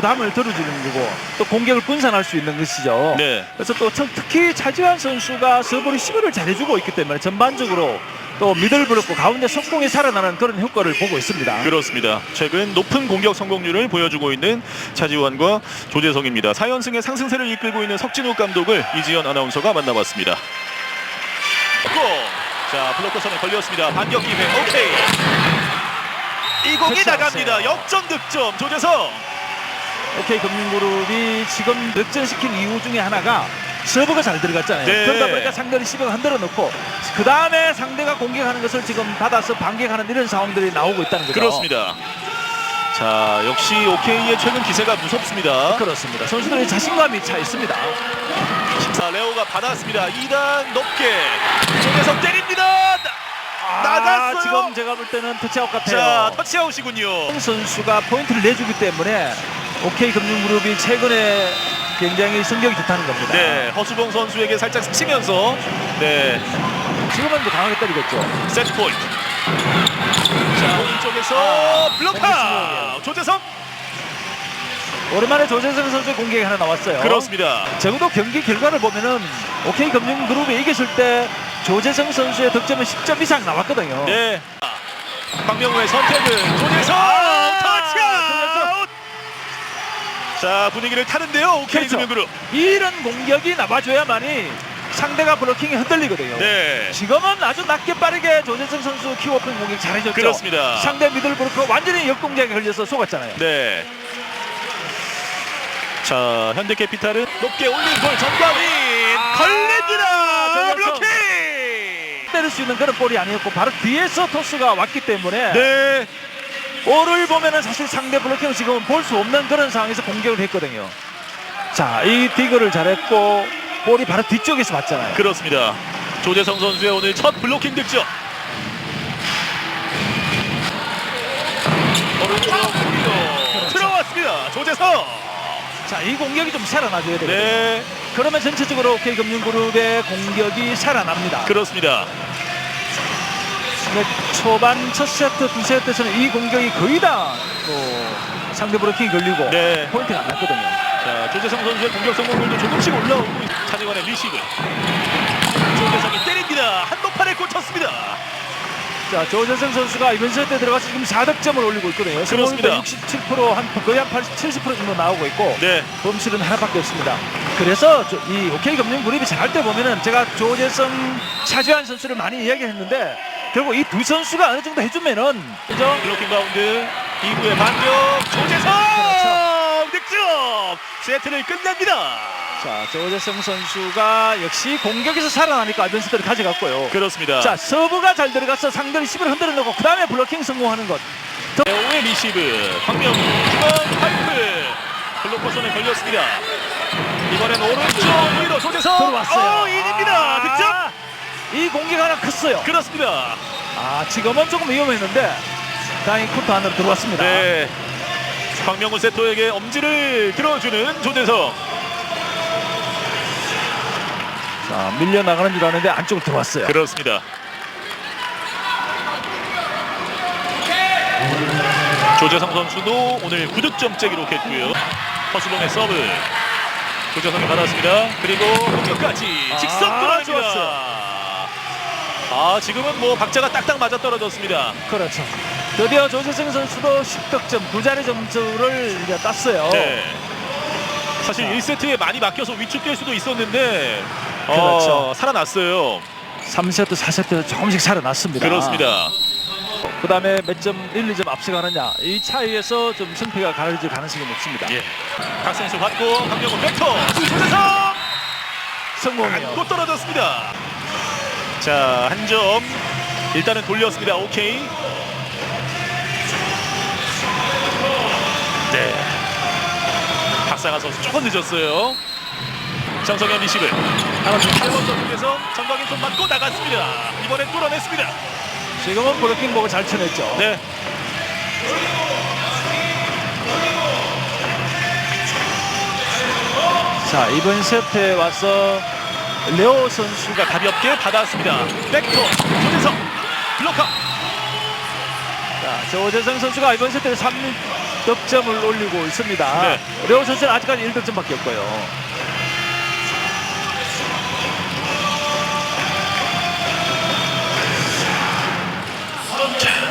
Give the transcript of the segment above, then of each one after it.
부담을 덜어주는 거고 또 공격을 분산할 수 있는 것이죠. 네. 그래서 또 청- 특히 차지환 선수가 서브 리시브를 잘해주고 있기 때문에 전반적으로 또 미들 브로크 가운데 속공이 살아나는 그런 효과를 보고 있습니다. 그렇습니다. 최근 높은 공격 성공률을 보여주고 있는 차지환과 조재성입니다. 4연승의 상승세를 이끌고 있는 석진욱 감독을 이지연 아나운서가 만나봤습니다. 골! 자, 블로커 선에 걸렸습니다. 반격 기회. 오케이. 이 공이 나갑니다. 역전 득점 조재성. OK 금융그룹이 지금 역전시킨 이유 중에 하나가 서브가 잘 들어갔잖아요. 네. 그러다 보니까 상대 리시브가 흔들어 놓고 그 다음에 상대가 공격하는 것을 지금 받아서 반격하는 이런 상황들이 나오고 있다는 거죠. 그렇습니다. 자, 역시 오케이의 최근 기세가 무섭습니다. 그렇습니다. 선수들의 자신감이 차 있습니다. 자, 레오가 받았습니다. 2단 높게. 조재성 때립니다. 나갔어요. 아, 지금 제가 볼 때는 터치아웃 같아요. 자, 터치아웃이군요. 송 선수가 포인트를 내주기 때문에 OK 금융그룹이 최근에 굉장히 성격이 좋다는 겁니다. 네, 허수봉 선수에게 살짝 스치면서 네, 지금은 또 강하게 때리겠죠. 세트 포인트. 자, 오른쪽에서 아. 공격수예요. 조재성. 오랜만에 조재성 선수의 공격이 하나 나왔어요. 그렇습니다. 적어도 경기 결과를 보면은 OK 금융그룹이 이겼을 때 조재성 선수의 득점은 10점 이상 나왔거든요. 네. 박명우의 선택은 조재성 아, 터치아웃. 자, 분위기를 타는데요. 오케이 그렇죠. 금융그룹. 이런 공격이 나와줘야만이 상대가 블로킹이 흔들리거든요. 네. 지금은 아주 낮게 빠르게 조재성 선수 키워픈 공격 잘해줬죠. 그렇습니다. 상대 미들 브로커 완전히 역동작에 걸려서 속았잖아요. 네. 자, 현대캐피탈은 높게 올린 볼 전광인 아, 걸립니다. 블로킹. 때릴 수 있는 그런 볼이 아니었고 바로 뒤에서 토스가 왔기 때문에 네. 볼을 보면은 사실 상대 블로킹을 지금은 볼 수 없는 그런 상황에서 공격을 했거든요. 자, 이 디그를 잘했고 볼이 바로 뒤쪽에서 왔잖아요. 그렇습니다. 조재성 선수의 오늘 첫 블로킹 득점. 들어왔습니다. 조재성. 자, 이 공격이 좀 살아나줘야 되거든요. 네, 그러면 전체적으로 K금융그룹의 공격이 살아납니다. 그렇습니다. 근데 초반 첫 세트, 두 세트에서는 이 공격이 거의 다 또 상대 브로킹이 걸리고 네. 포인트가 안 났거든요. 자, 조재성 선수의 공격 성공률도 조금씩 올라오고 있- 차지관의 리시브. 조재성이 때립니다. 한복판에 꽂혔습니다. 자, 조재성 선수가 이번 세트에 들어가서 지금 4득점을 올리고 있거든요. 그렇습니다. 67%한 거의 한 80, 70% 정도 나오고 있고 네, 범실은 하나밖에 없습니다. 그래서 저- 이 OK 금융그룹이 잘할 때 보면은 제가 조재성, 차주환 선수를 많이 이야기했는데 결국 이 두 선수가 어느 정도 해주면은 그죠? 블로킹 바운드 이후의 반격 조재성 그렇죠. 득점 세트를 끝냅니다. 자, 조재성 선수가 역시 공격에서 살아나니까 세트를 가져갔고요. 그렇습니다. 자, 서브가 잘 들어가서 상대 리시브를 흔들어 놓고 그 다음에 블로킹 성공하는 것. 레오의 리시브 황명 중앙 파이프 블로커 손에 걸렸습니다. 이번엔 오른쪽 위로 조재성 들어왔어요. 어, 인입니다. 득점 아, 이 공격 하나 컸어요. 그렇습니다. 아, 지금은 조금 위험했는데 다행히 코트 안으로 들어왔습니다. 네. 황명우 세토에게 엄지를 들어주는 조재성 자, 밀려나가는 줄 아는데 안쪽으로 들어왔어요. 그렇습니다. 조재성 선수도 오늘 9득점째 기록했고요. 허수봉의 서브 조재성이 받았습니다. 그리고 공격까지 직선 아, 끌어냅니다. 아 지금은 뭐 박자가 딱딱 맞아 떨어졌습니다. 그렇죠. 드디어 조재성 선수도 10득점 두 자리 점수를 이제 땄어요. 네. 사실 1세트에 많이 막혀서 위축될 수도 있었는데 어, 그렇죠. 살아났어요. 3세트, 4세트 조금씩 살아났습니다. 그렇습니다. 그 다음에 몇 점, 1, 2점 앞서가느냐 이 차이에서 좀 승패가 가려질 가능성이 높습니다. 예. 박선수 받고 강명호 백터 조재성 성공이요. 안고 떨어졌습니다. 자, 한 점. 일단은 돌렸습니다. 오케이. 네. 박상아 선수 조금 늦었어요. 정성현 리시브. 하나 좀 8번 선수에서 전광인 손 맞고 나갔습니다. 이번엔 뚫어냈습니다. 지금은 브로킹 보고 잘 쳐냈죠. 네. 자 이번 세트에 와서 레오 선수가 가볍게 받았습니다. 백토 조재성 블로커. 자, 조재성 선수가 이번 세트에 3, 득점을 올리고 있습니다. 네. 레오 선수는 아직까지 1득점밖에 없고요.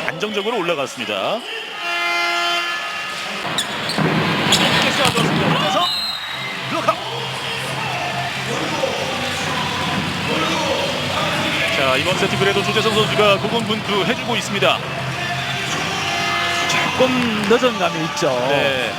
안정적으로 올라갔습니다. 자 이번 세트 그래도 조재성 선수가 고군분투 해주고 있습니다. 조금 늦은 감이 있죠. 네.